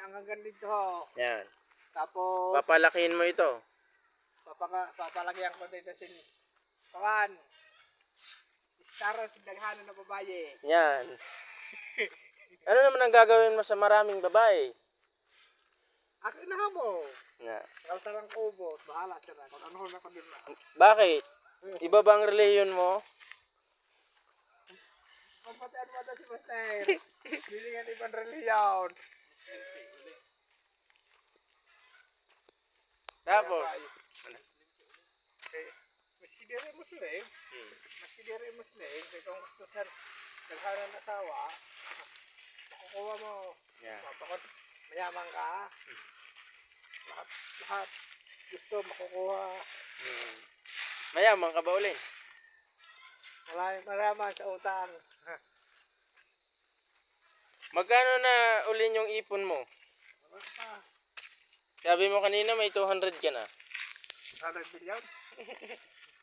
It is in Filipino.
Hanggang ganito. Yan. Tapos, Papalakihin mo ito. papaka, papalagyan ko dito sin kawan. Istaro sa daghanan ng babae. Yan. Ano naman ang gagawin mo sa maraming babae? Ako na mo. Nga. Ikaw tarang kubo. Bahala siya na. Kung ano na ko dun na. Bakit? Iba bang reliyon mo? Kapatian mo na si Master. Bilingan ibang reliyon. Tapos? Eh, Maski di rin Muslim. Maski di rin Muslim. Kaya kung gusto sa daghanan ng asawa, makukuha mo. Yan. Mapakot, mayaman ka. Lahat, lahat gusto makukuha. Hmm. Mayaman ka ba uli? Maraming malaman sa utang. Magkano na uli yung ipon mo? Wala pa. Sabi mo kanina may 200 ka na. 100 billion?